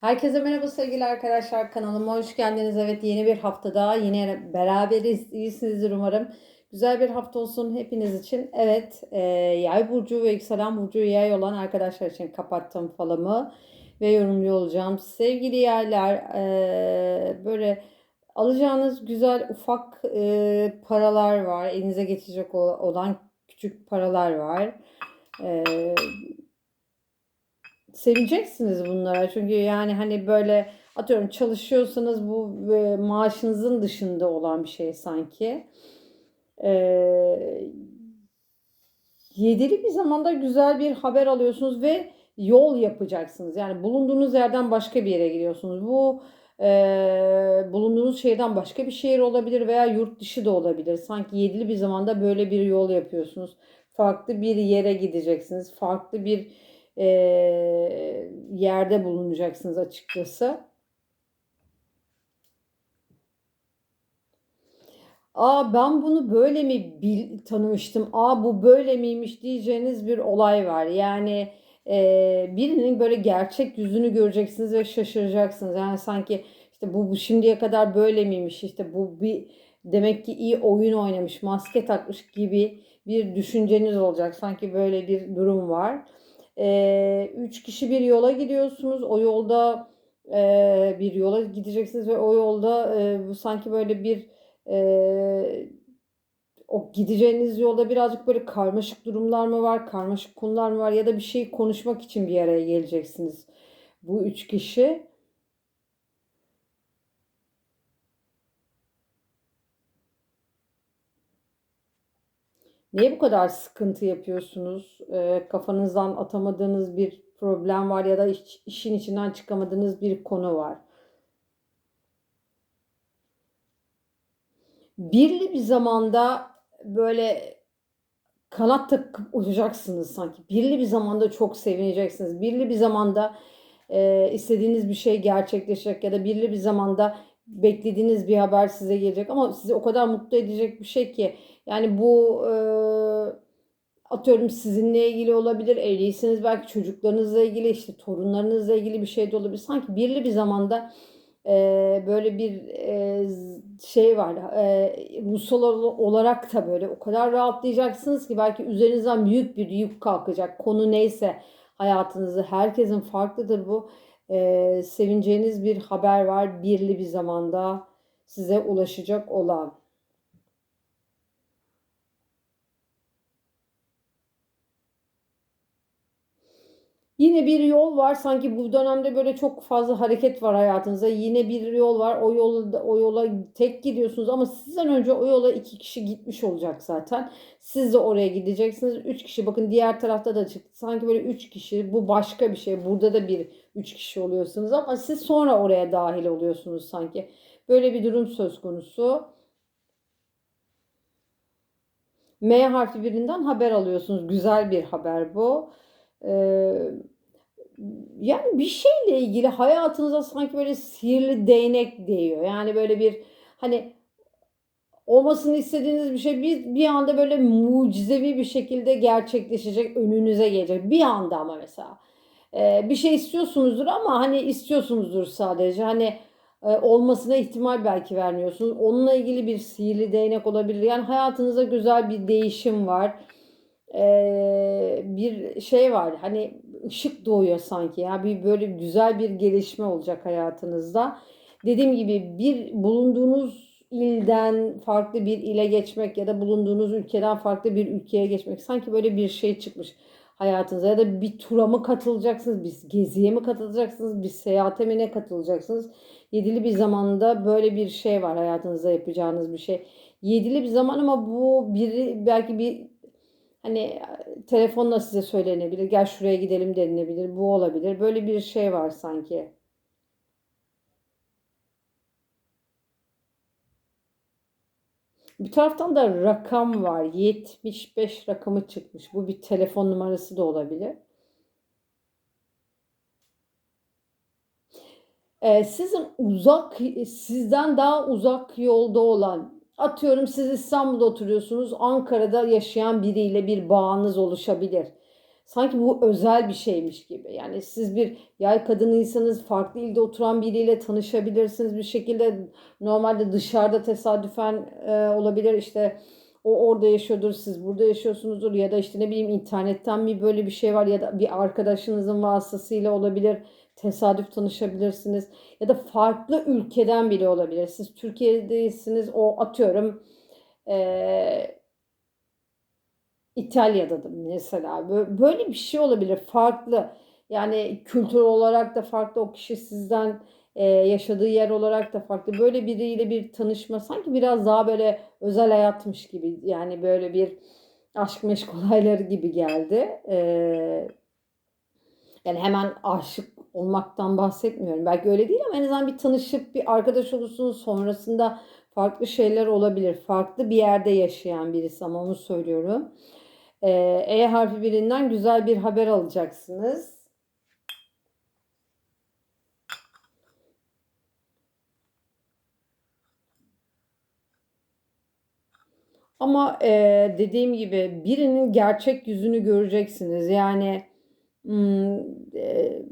Herkese merhaba sevgili arkadaşlar kanalıma hoş geldiniz. Evet yeni bir haftada yine beraberiz. İyisinizdir umarım. Güzel bir hafta olsun hepiniz için. Evet e, yay burcu ve yükselen burcu yay olan arkadaşlar için kapattım falımı ve yorumlu olacağım. Sevgili yaylar e, böyle alacağınız güzel ufak e, paralar var. Elinize geçecek olan küçük paralar var. E, sevineceksiniz bunlara. Çünkü yani hani böyle atıyorum çalışıyorsanız bu e, maaşınızın dışında olan bir şey sanki. Ee, yedili bir zamanda güzel bir haber alıyorsunuz ve yol yapacaksınız. Yani bulunduğunuz yerden başka bir yere gidiyorsunuz. Bu e, bulunduğunuz şehirden başka bir şehir olabilir veya yurt dışı da olabilir. Sanki yedili bir zamanda böyle bir yol yapıyorsunuz. Farklı bir yere gideceksiniz. Farklı bir e, yerde bulunacaksınız açıkçası. Aa ben bunu böyle mi bil, tanımıştım? Aa bu böyle miymiş diyeceğiniz bir olay var. Yani e, birinin böyle gerçek yüzünü göreceksiniz ve şaşıracaksınız. Yani sanki işte bu, bu şimdiye kadar böyle miymiş? İşte bu bir demek ki iyi oyun oynamış, maske takmış gibi bir düşünceniz olacak. Sanki böyle bir durum var. E, üç kişi bir yola gidiyorsunuz. O yolda e, bir yola gideceksiniz ve o yolda e, sanki böyle bir e, o gideceğiniz yolda birazcık böyle karmaşık durumlar mı var, karmaşık konular mı var ya da bir şey konuşmak için bir araya geleceksiniz. Bu üç kişi. Niye bu kadar sıkıntı yapıyorsunuz? E, kafanızdan atamadığınız bir problem var ya da iş, işin içinden çıkamadığınız bir konu var. Birli bir zamanda böyle kanat takıp uçacaksınız sanki. Birli bir zamanda çok sevineceksiniz. Birli bir zamanda e, istediğiniz bir şey gerçekleşecek ya da birli bir zamanda beklediğiniz bir haber size gelecek ama sizi o kadar mutlu edecek bir şey ki yani bu e, atıyorum sizinle ilgili olabilir, evliyseniz belki çocuklarınızla ilgili, işte torunlarınızla ilgili bir şey de olabilir. Sanki birli bir zamanda e, böyle bir e, şey var. E, ruhsal olarak da böyle o kadar rahatlayacaksınız ki belki üzerinizden büyük bir yük kalkacak. Konu neyse hayatınızı herkesin farklıdır bu. E, sevineceğiniz bir haber var birli bir zamanda size ulaşacak olan. Yine bir yol var. Sanki bu dönemde böyle çok fazla hareket var hayatınızda. Yine bir yol var. O yolda o yola tek gidiyorsunuz ama sizden önce o yola iki kişi gitmiş olacak zaten. Siz de oraya gideceksiniz. Üç kişi bakın diğer tarafta da çıktı. Sanki böyle üç kişi bu başka bir şey. Burada da bir üç kişi oluyorsunuz ama siz sonra oraya dahil oluyorsunuz sanki. Böyle bir durum söz konusu. M harfi birinden haber alıyorsunuz. Güzel bir haber bu. Yani bir şeyle ilgili hayatınıza sanki böyle sihirli değnek değiyor. Yani böyle bir hani olmasını istediğiniz bir şey bir, bir anda böyle mucizevi bir şekilde gerçekleşecek, önünüze gelecek. Bir anda ama mesela. Ee, bir şey istiyorsunuzdur ama hani istiyorsunuzdur sadece. Hani olmasına ihtimal belki vermiyorsunuz. Onunla ilgili bir sihirli değnek olabilir. Yani hayatınızda güzel bir değişim var e, bir şey var. Hani ışık doğuyor sanki ya. Bir böyle güzel bir gelişme olacak hayatınızda. Dediğim gibi bir bulunduğunuz ilden farklı bir ile geçmek ya da bulunduğunuz ülkeden farklı bir ülkeye geçmek sanki böyle bir şey çıkmış hayatınıza ya da bir tura mı katılacaksınız, bir geziye mi katılacaksınız, bir seyahate mi ne katılacaksınız? Yedili bir zamanda böyle bir şey var hayatınızda yapacağınız bir şey. Yedili bir zaman ama bu biri belki bir Hani telefonla size söylenebilir. Gel şuraya gidelim denilebilir. Bu olabilir. Böyle bir şey var sanki. Bir taraftan da rakam var. 75 rakamı çıkmış. Bu bir telefon numarası da olabilir. Ee, sizin uzak, sizden daha uzak yolda olan Atıyorum siz İstanbul'da oturuyorsunuz. Ankara'da yaşayan biriyle bir bağınız oluşabilir. sanki bu özel bir şeymiş gibi. Yani siz bir yay kadınıysanız farklı ilde oturan biriyle tanışabilirsiniz bir şekilde. Normalde dışarıda tesadüfen e, olabilir işte o orada yaşıyordur, siz burada yaşıyorsunuzdur ya da işte ne bileyim internetten mi böyle bir şey var ya da bir arkadaşınızın vasıtasıyla olabilir. Tesadüf tanışabilirsiniz ya da farklı ülkeden bile olabilir. Siz Türkiye'deysiniz, o atıyorum eee İtalya'dadır mesela. Böyle bir şey olabilir. Farklı. Yani kültür olarak da farklı. O kişi sizden e, yaşadığı yer olarak da farklı. Böyle biriyle bir tanışma sanki biraz daha böyle özel hayatmış gibi. Yani böyle bir aşk meşk olayları gibi geldi. E, yani hemen aşık olmaktan bahsetmiyorum. Belki öyle değil ama en azından bir tanışıp bir arkadaş olursunuz. Sonrasında farklı şeyler olabilir. Farklı bir yerde yaşayan birisi ama onu söylüyorum. Ee, E harfi birinden güzel bir haber alacaksınız. Ama e, dediğim gibi birinin gerçek yüzünü göreceksiniz. Yani hmm, e,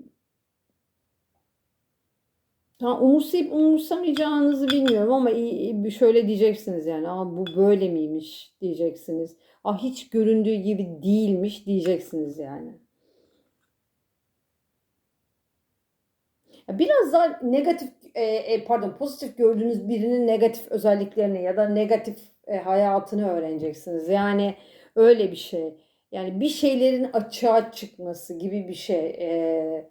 Ha, umursayıp umursamayacağınızı bilmiyorum ama şöyle diyeceksiniz yani Aa, bu böyle miymiş diyeceksiniz. Aa, hiç göründüğü gibi değilmiş diyeceksiniz yani. Biraz daha negatif e, e, pardon pozitif gördüğünüz birinin negatif özelliklerini ya da negatif e, hayatını öğreneceksiniz. Yani öyle bir şey. Yani bir şeylerin açığa çıkması gibi bir şey. E,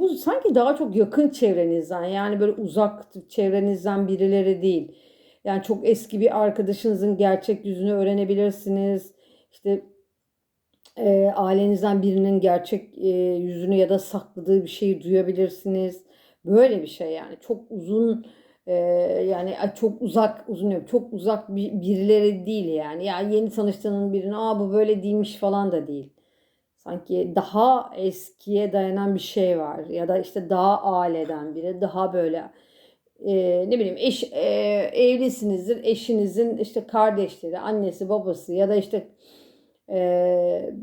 Bu sanki daha çok yakın çevrenizden yani böyle uzak çevrenizden birileri değil. Yani çok eski bir arkadaşınızın gerçek yüzünü öğrenebilirsiniz. İşte e, ailenizden birinin gerçek e, yüzünü ya da sakladığı bir şeyi duyabilirsiniz. Böyle bir şey yani çok uzun e, yani çok uzak uzun yok çok uzak bir, birileri değil yani. Yani yeni tanıştığının birine aa bu böyle değilmiş falan da değil. Sanki daha eskiye dayanan bir şey var ya da işte daha aileden biri daha böyle e, ne bileyim eş e, evlisinizdir eşinizin işte kardeşleri annesi babası ya da işte e,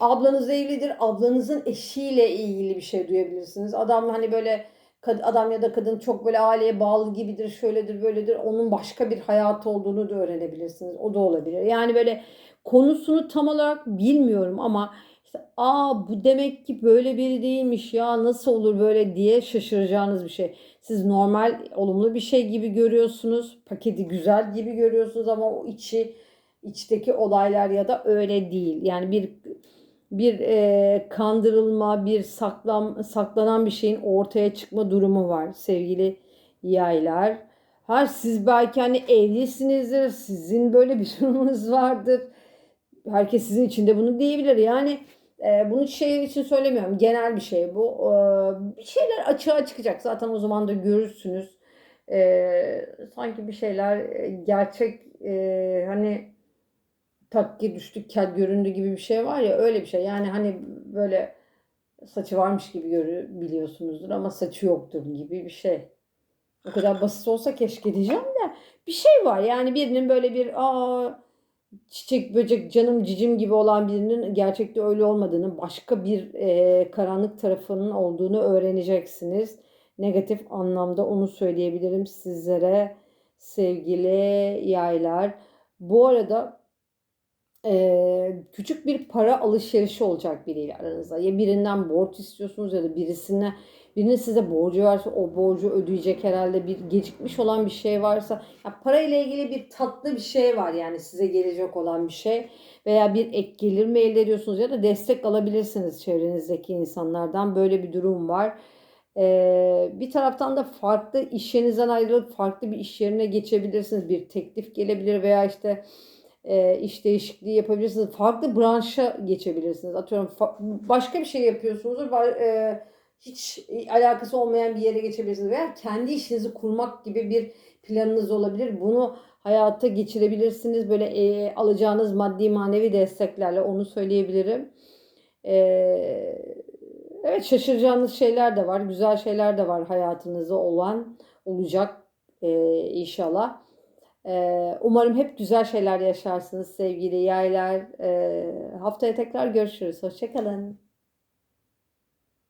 ablanız evlidir ablanızın eşiyle ilgili bir şey duyabilirsiniz adam hani böyle adam ya da kadın çok böyle aileye bağlı gibidir, şöyledir, böyledir. Onun başka bir hayatı olduğunu da öğrenebilirsiniz. O da olabilir. Yani böyle konusunu tam olarak bilmiyorum ama işte aa bu demek ki böyle biri değilmiş ya nasıl olur böyle diye şaşıracağınız bir şey. Siz normal olumlu bir şey gibi görüyorsunuz. Paketi güzel gibi görüyorsunuz ama o içi içteki olaylar ya da öyle değil. Yani bir bir e, kandırılma, bir saklan, saklanan bir şeyin ortaya çıkma durumu var sevgili yaylar. Her siz belki hani evlisinizdir, sizin böyle bir durumunuz vardır. Herkes sizin için de bunu diyebilir. Yani e, bunu şey için söylemiyorum. Genel bir şey bu. E, bir şeyler açığa çıkacak. Zaten o zaman da görürsünüz. E, sanki bir şeyler e, gerçek e, hani takki düştük kel göründü gibi bir şey var ya öyle bir şey. Yani hani böyle saçı varmış gibi görü biliyorsunuzdur ama saçı yoktur gibi bir şey. O kadar basit olsa keşke diyeceğim de bir şey var. Yani birinin böyle bir aa çiçek böcek canım cicim gibi olan birinin gerçekte öyle olmadığını, başka bir e, karanlık tarafının olduğunu öğreneceksiniz. Negatif anlamda onu söyleyebilirim sizlere sevgili yaylar. Bu arada e, küçük bir para alışverişi olacak biriyle aranızda. Ya birinden borç istiyorsunuz ya da birisine birinin size borcu varsa o borcu ödeyecek herhalde bir gecikmiş olan bir şey varsa ya para ile ilgili bir tatlı bir şey var yani size gelecek olan bir şey veya bir ek gelir mi elde ediyorsunuz ya da destek alabilirsiniz çevrenizdeki insanlardan böyle bir durum var. Ee, bir taraftan da farklı iş yerinizden ayrılıp farklı bir iş yerine geçebilirsiniz. Bir teklif gelebilir veya işte e, iş değişikliği yapabilirsiniz. Farklı branşa geçebilirsiniz. Atıyorum başka bir şey yapıyorsunuz. E, hiç alakası olmayan bir yere geçebilirsiniz. Veya kendi işinizi kurmak gibi bir planınız olabilir. Bunu hayata geçirebilirsiniz. Böyle e, alacağınız maddi manevi desteklerle onu söyleyebilirim. E, Evet şaşıracağınız şeyler de var, güzel şeyler de var hayatınızda olan, olacak eee, inşallah. Eee, umarım hep güzel şeyler yaşarsınız sevgili yaylar. Eee, haftaya tekrar görüşürüz. Hoşça kalın.